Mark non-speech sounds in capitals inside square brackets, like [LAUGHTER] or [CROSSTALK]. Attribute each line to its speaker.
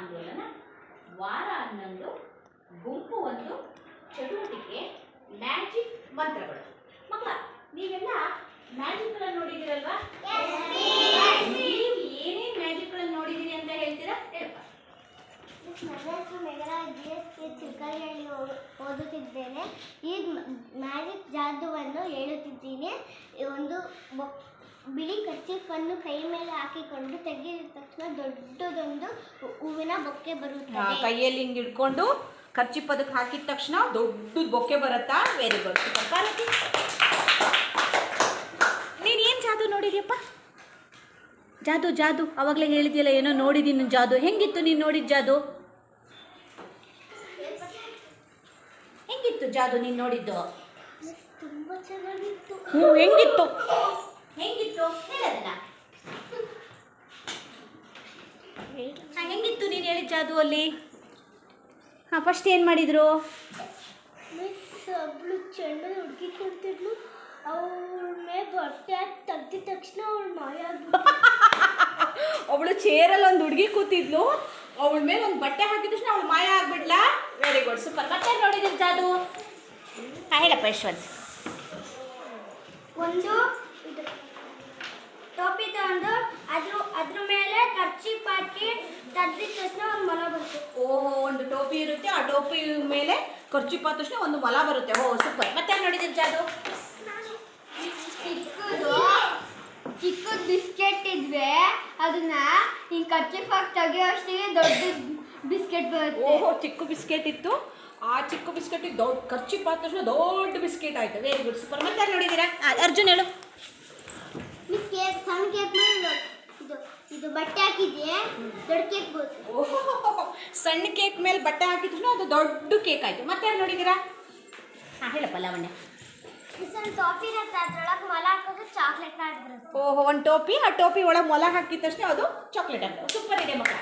Speaker 1: ಆಂದೋಲನ ವಾರ ಹನ್ನೊಂದು ಗುಂಪು ಒಂದು ಚಟುವಟಿಕೆ ಮ್ಯಾಜಿಕ್ ಮಂತ್ರಗಳು. ಮಕ್ಕಳ ನೀವೆಲ್ಲ ಮ್ಯಾಜಿಕ್ಗಳನ್ನು ನೋಡಿದಿರಲ್ವಾ ನೀವು ಏನೇನು ಮ್ಯಾಜಿಕ್ಗಳನ್ನು ನೋಡಿದಿರಿ ಅಂತ ಹೇಳ್ತೀರಾ?
Speaker 2: ಕೆ ಚಿಕ್ಕಳ್ಳಿ ಓದುತ್ತಿದ್ದೇನೆ. ಈಗ ಮ್ಯಾಜಿಕ್ ಜಾದುವನ್ನು ಹೇಳುತ್ತಿದ್ದೀನಿ. ಈ ಒಂದು ಬಿಳಿ ಕರ್ಚೀಫನ್ನು ಕೈ ಮೇಲೆ ಹಾಕಿಕೊಂಡು ತೆಗೆದ ತಕ್ಷಣ ದೊಡ್ಡದೊಂದು ಹೂವಿನ ಬೊಕ್ಕೆ ಬರುತ್ತೆ
Speaker 1: ಕೈಯಲ್ಲಿ ಹಿಂಗೆ ಹಿಡ್ಕೊಂಡು ಖರ್ಚಿ ಪದಕ್ಕೆ ಹಾಕಿದ ತಕ್ಷಣ ದೊಡ್ಡ ಬೊಕ್ಕೆ ಬರುತ್ತಾ? Very good Parvathi? ನೀನು ಏನು ಜಾದು ನೋಡಿದ್ಯಪ್ಪ? ಜಾದು ಜಾದು. ಅವಾಗಲೇ ಹೇಳಿದ್ಯಲ್ಲ ಏನೋ ನೋಡಿದ್ದೀನಿ ಜಾದು. ಹೆಂಗಿತ್ತು ನೀನು ನೋಡಿದ ಜಾದು? ಹೆಂಗಿತ್ತು ಜಾದು ನೀನು ನೋಡಿದ್ದು? ಹ್ಞೂ ಹೆಂಗಿತ್ತು? ಹೆಂಗಿತ್ತು? ಹೇಳದಲ್ಲ. ಹೆಂಗಿತ್ತು ನೀನು ಹೇಳಿದ ಜಾದು ಅಲ್ಲಿ? ಹಾಂ ಫಸ್ಟ್ ಏನು ಮಾಡಿದರು?
Speaker 2: ಮಿಸ್ ಒಬ್ಳು ಚೆಂಡು ಹುಡುಗಿ ಕೊಡ್ತಿದ್ಲು. ಅವಳ [LAUGHS] ಮೇಲೆ ಬಟ್ಟೆ ತೆಗ್ದಿದ ತಕ್ಷಣ ಅವಳು ಮಾಯ
Speaker 1: ಅವಳು ಚೇರಲ್ಲಿ ಒಂದು ಹುಡುಗಿ ಕೂತಿದ್ಲು. ಅವಳ ಮೇಲೆ ಒಂದು ಬಟ್ಟೆ ಹಾಕಿದ ತಕ್ಷಣ ಅವಳು ಮಾಯ ಆಗ್ಬಿಡ್ಲಾ ವೆರಿ ಗುಡ್ ಸೂಪರ್ ಮತ್ತೆ ನೋಡಿದ್ರು ಜಾದು? ಹಾಂ ಹೇಳಪ್ಪ ಯಶ್ವಂತ್.
Speaker 2: ಒಂದು ಇದು ಟೋಪಿ ತಗೊಂಡು ಅದ್ರ ಅದ್ರ ಮೇಲೆ ಕರ್ಚಿ ಪಾಕಿ ತೆಗ್ದಿದ ತಕ್ಷಣ ಒಂದು ಮೊಲ ಬರುತ್ತೆ.
Speaker 1: ಓಹೋ ಒಂದು ಟೋಪಿ ಇರುತ್ತೆ ಆ ಟೋಪಿ ಮೇಲೆ ಖರ್ಚು ಪಾದ ತಕ್ಷಣ ಒಂದು ಮೊಲ ಬರುತ್ತೆ. ಓ ಸೂಪರ್ ಮತ್ತೆ ನೋಡಿದ್ರೆ ಜಾದು
Speaker 2: ಚಿಕ್ಕದು ಚಿಕ್ಕದ ಬಿಸ್ಕೆಟ್ ಇದ್ರೆ ಅದನ್ನ ಹಿಂಗೆ ಕರ್ಚಿ ಪಾಕ್ ತೆಗಿಯೋ ಅಷ್ಟಿಗೆ ದೊಡ್ಡ ಬಿಸ್ಕೆಟ್ ಬರುತ್ತೆ.
Speaker 1: ಓಹೋ ಚಿಕ್ಕ ಬಿಸ್ಕೆಟ್ ಇತ್ತು. ಆ ಚಿಕ್ಕ ಬಿಸ್ಕೆಟ್ ದೊಡ್ಡ ಖರ್ಚು ತಕ್ಷಣ ದೊಡ್ಡ ಬಿಸ್ಕೆಟ್ ಆಯ್ತು. Very good super. ಮತ್ತೆ ನೋಡಿದ್ದೀರಾ? ಅರ್ಜುನ್ ಹೇಳು.
Speaker 2: ಮಿಸ್ ಕೇಕ್ ಸಣ್ಣ ಕೇಕ್ ಮೇಲೆ ಇದು ಬಟ್ಟೆ ಹಾಕಿದ್ರು ದೊಡ್ಡ ಕೇಕ್
Speaker 1: ಸಣ್ಣ ಕೇಕ್ ಮೇಲೆ ಬಟ್ಟೆ ಹಾಕಿದ ತಕ್ಷಣ ಅದು ದೊಡ್ಡ ಕೇಕ್ ಆಯ್ತು. ಮತ್ತೆ ಯಾರು ನೋಡಿದ್ದೀರಾ? ಹಾಂ ಹೇಳಪ್ಪ ಲಾವಣ್ಯ. ಓಹೋ ಒಂದು ಟೋಪಿ ಆ ಟೋಪಿ ಒಳಗೆ ಮೊಲ ಹಾಕಿದ ತಕ್ಷಣ ಅದು ಚಾಕ್ಲೇಟ್ ಅಂತ ಸೂಪರ್ ಇದೆ ಮಕ್ಕಳ